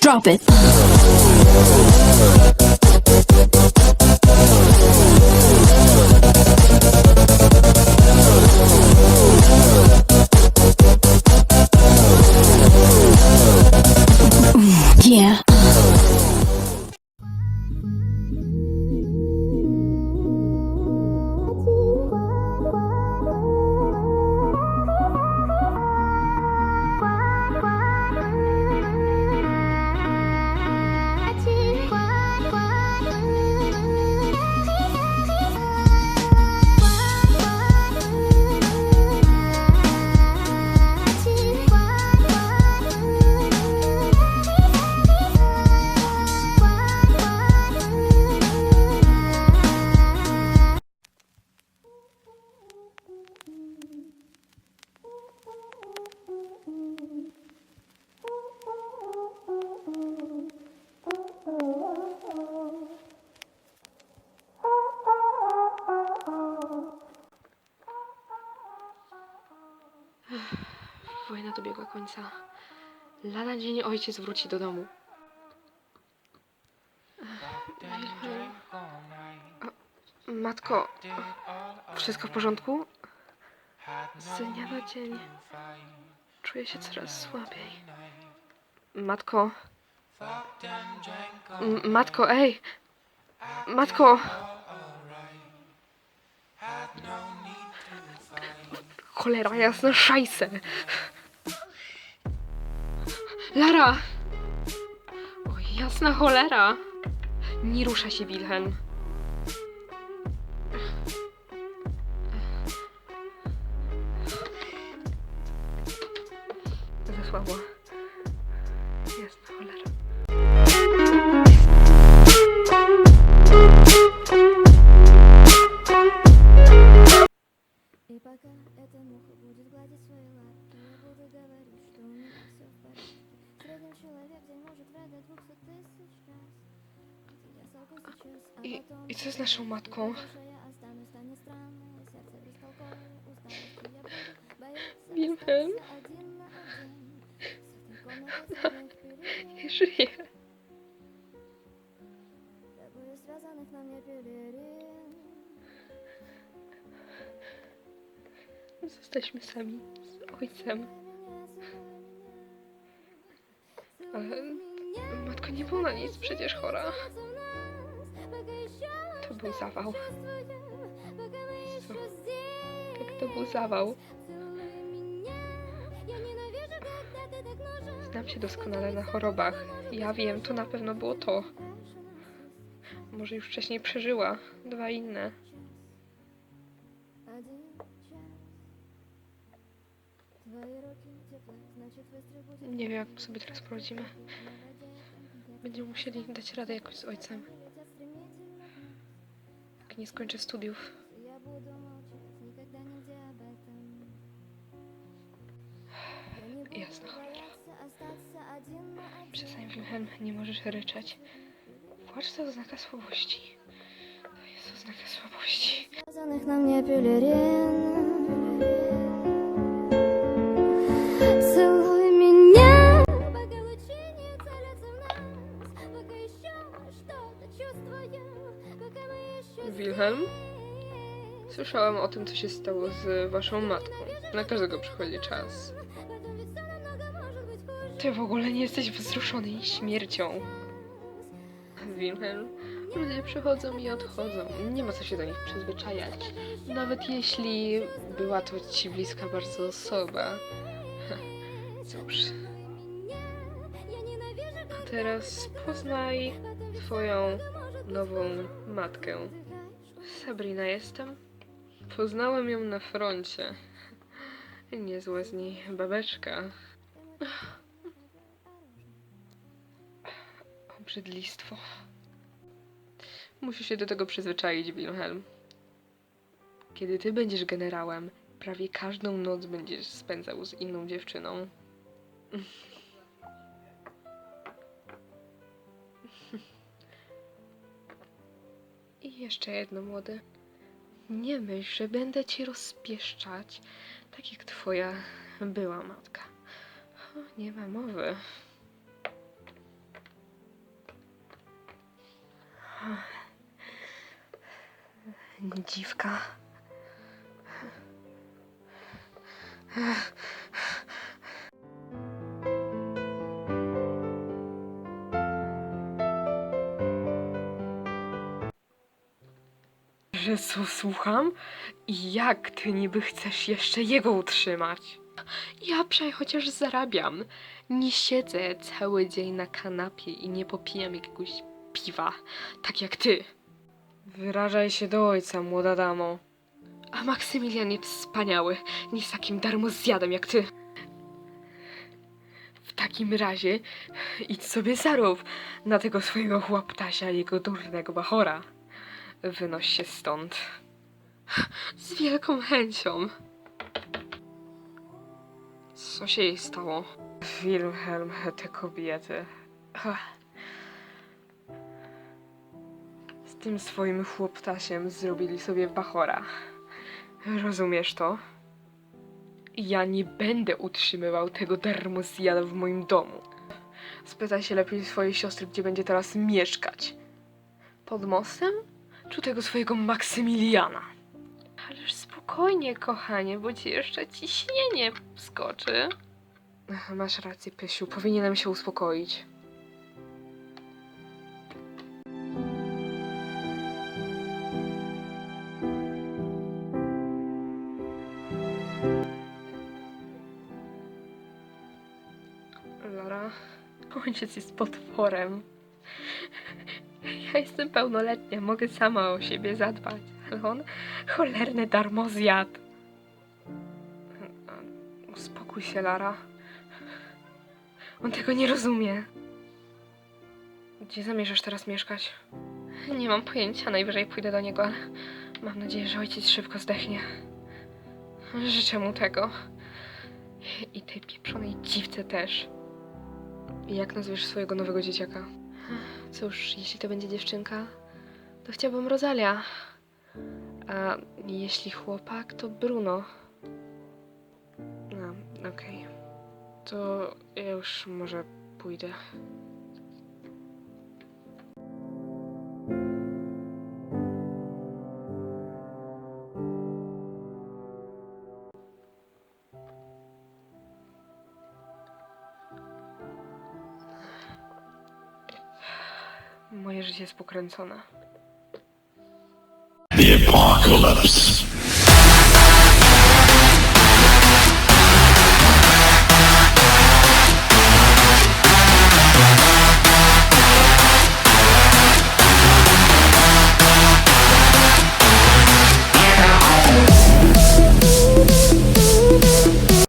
Drop it. Yeah. Końca. Lada dzień ojciec wróci do domu. Matko, wszystko w porządku? Z dnia na dzień czuję się coraz słabiej. Matko. M- Matko, ej! Matko! Cholera jasna, szajse! Lara! O, jasna cholera! Nie rusza się Wilhelm. Za. I, I co z naszą matką? Wilhelm? Ona nie żyje. Zostaliśmy sami z ojcem. Ale matko nie była na nic przecież chora był zawał. Co? Jak to był zawał. Znam się doskonale na chorobach. Ja wiem, to na pewno było to. Może już wcześniej przeżyła. Dwa inne. Nie wiem, jak sobie teraz poradzimy. Będziemy musieli dać radę jakoś z ojcem nie skończę studiów. Jasna cholera. Przestań, Wilhelm, nie możesz ryczeć. Płacz to oznaka słabości. To jest oznaka słabości. Skazanych na mnie pelerin Wilhelm? Słyszałam o tym, co się stało z waszą matką. Na każdego przychodzi czas. Ty w ogóle nie jesteś wzruszony jej śmiercią. Wilhelm, ludzie przychodzą i odchodzą. Nie ma co się do nich przyzwyczajać. Nawet jeśli była to ci bliska bardzo osoba. Cóż. A teraz poznaj swoją nową matkę. Sabrina jestem. Poznałem ją na froncie. Niezła z niej babeczka. Obrzydlistwo. Musisz się do tego przyzwyczaić, Wilhelm. Kiedy ty będziesz generałem, prawie każdą noc będziesz spędzał z inną dziewczyną. Jeszcze jedno, młody. Nie myśl, że będę cię rozpieszczać, tak jak twoja była matka. O, nie ma mowy. Dziwka. Co słucham? I jak ty niby chcesz jeszcze jego utrzymać? Ja przecież chociaż zarabiam. Nie siedzę cały dzień na kanapie i nie popijam jakiegoś piwa, tak jak ty. Wyrażaj się do ojca, młoda damo. A Maksymilian jest wspaniały, nie z takim darmozjadem jak ty. W takim razie idź sobie zarób na tego swojego chłoptasia, jego durnego bachora. Wynoś się stąd. Z wielką chęcią. Co się jej stało? Wilhelm, te kobiety. Z tym swoim chłoptasiem zrobili sobie bachora. Rozumiesz to? Ja nie będę utrzymywał tego darmozjada w moim domu. Spytaj się lepiej swojej siostry, gdzie będzie teraz mieszkać. Pod mostem? Czy tego swojego Maksymiliana? Ależ spokojnie, kochanie, bo ci jeszcze ciśnienie skoczy. Masz rację, Pysiu, powinienem się uspokoić. Lara, ojciec jest potworem. Ja jestem pełnoletnia, mogę sama o siebie zadbać, ale on cholerny darmozjad. Uspokój się, Lara. On tego nie rozumie. Gdzie zamierzasz teraz mieszkać? Nie mam pojęcia, najwyżej pójdę do niego, ale mam nadzieję, że ojciec szybko zdechnie. Życzę mu tego. I tej pieprzonej dziwce też. I jak nazwiesz swojego nowego dzieciaka? Cóż, jeśli to będzie dziewczynka, to chciałbym Rosalia. A jeśli chłopak, to Bruno. No, okej. To ja już może pójdę. Moje życie jest pokręcone. The apocalypse.